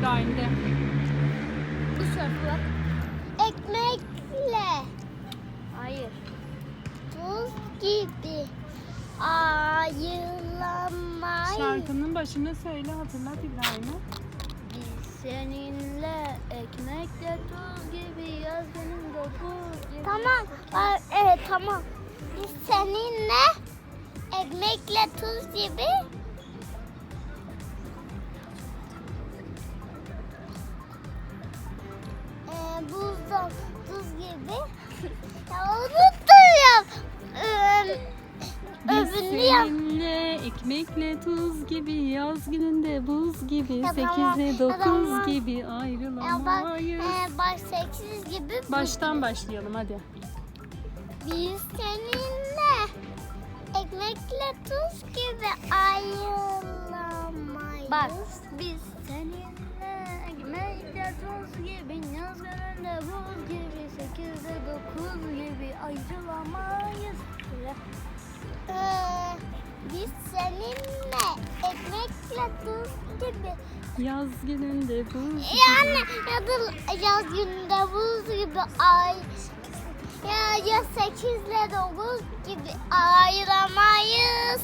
İbrahim'de. Bu bak. Ekmekle. Hayır. Tuz gibi. Ayrılamayız. Şarkının başını söyle hatırlat İbrahim'e. Biz seninle ekmekle tuz gibi yazgının dokuz gibi. Tamam. Evet tamam. Biz seninle ekmekle tuz gibi tuz gibi. ya unuttum ya. Ee, Biz öbürünü yap. seninle ekmekle tuz gibi yaz gününde buz gibi Ya sekizle tamam, dokuz tamam. gibi Ya bak, ayrılamayız. e, baş sekiz gibi. buz Baştan başlayalım hadi. Biz seninle ekmekle tuz gibi ayrılamayız. Bak biz seninle ekmekle tuz gibi yaz gününde buz gibi sekizde dokuz gibi ayrılamayız. Ee, biz seninle ekmekle tuz gibi Yaz gününde buz yani ya da yaz gününde buz gibi ay ya ya 8 ile 9 gibi ayıramayız.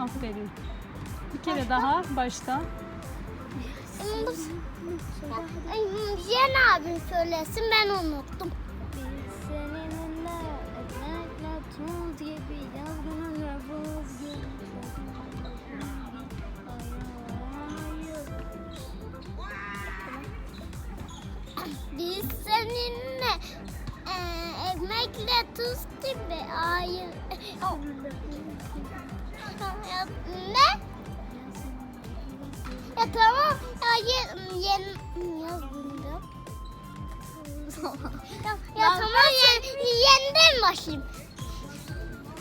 Aferin. Bir kere daha baştan. Yen abim söylesin ben unuttum. Seninle ekmekle tuz gibi yaz gününde buz gibi ayıramayız. Biz seninle e, ekmekle tuz gibi ayır... ne? Ya tamam. Ye, yen, yaz günde. ya, ya tamam yen, yeniden başlayayım.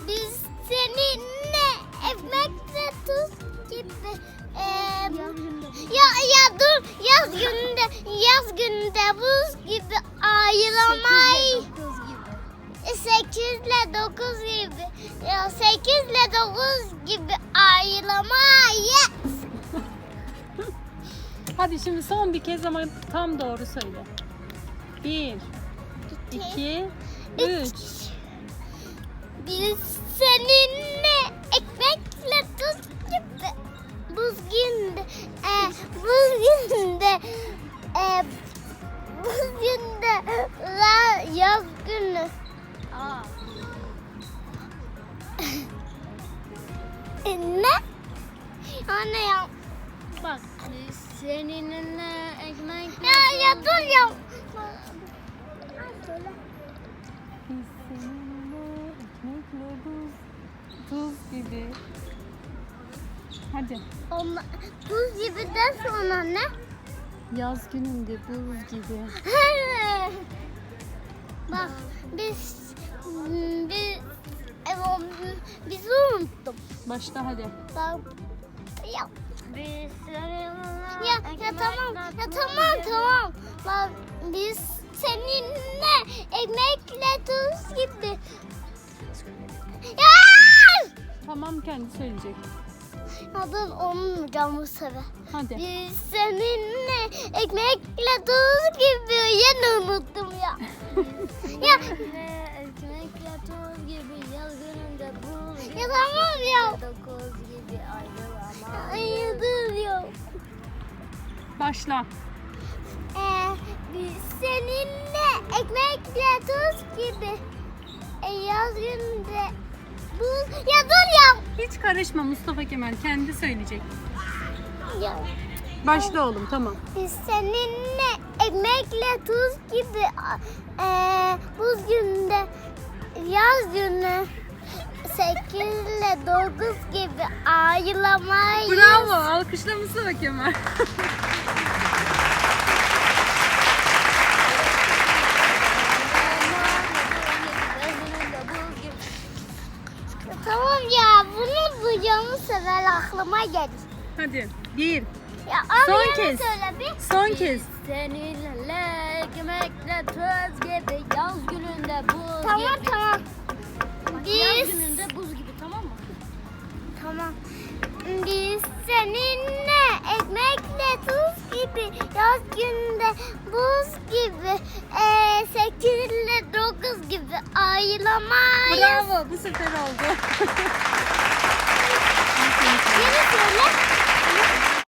Biz seninle ekmekle tuz gibi e, ya ya dur yaz gününde yaz gününde buz gibi ayrılamayız. 8 ile 9 gibi. Ya 8 ile 9 gibi ayrılamayız. Hadi şimdi son bir kez ama tam doğru söyle. Bir, iki, üç. Biz seninle ekmekle tuz gibi buz günde e, buz günde e, buz günde la, yaz günü. E, ne? Anne ya. Bak biz seninle ekmek Ya ya dur ya. Ekmekle buz, tuz gibi. Hadi. Onla, buz gibiden sonra ne? Yaz gününde buz gibi. Bak biz biz biz unuttum. Başla hadi. Bak ya Biz seninle ya, ya tamam ya tamam tamam. Bak biz seninle ekmekle tuz gibi. Ya! Tamam kendi söyleyecek. Adın onun camı sever. Hadi. Biz seninle ekmekle tuz gibi yine unuttum ya. ya ekmekle tuz gibi buz gibi ya tamam ya. Başla. Ee, seninle ekmekle tuz gibi e, yaz gününde buz ya dur ya. Hiç karışma Mustafa Kemal kendi söyleyecek. ya. Başla oğlum tamam. Biz seninle ekmekle tuz gibi e, buz günde yaz günü 8 ile 9 gibi ayrılamayız. Bravo. Alkışla Mustafa Kemal. gelir. Hadi. Bir. Ya Son kez. söyle bir. Son kez. Seninle ekmekle tuz gibi yaz gününde buz Tamam gibi. tamam. Yaz Biz gününde buz gibi tamam mı? tamam. Biz seninle ekmekle tuz gibi, yaz gününde buz gibi, ee, sekizle dokuz gibi ayrılamayız. Bravo bu sefer oldu. Yeni söyle.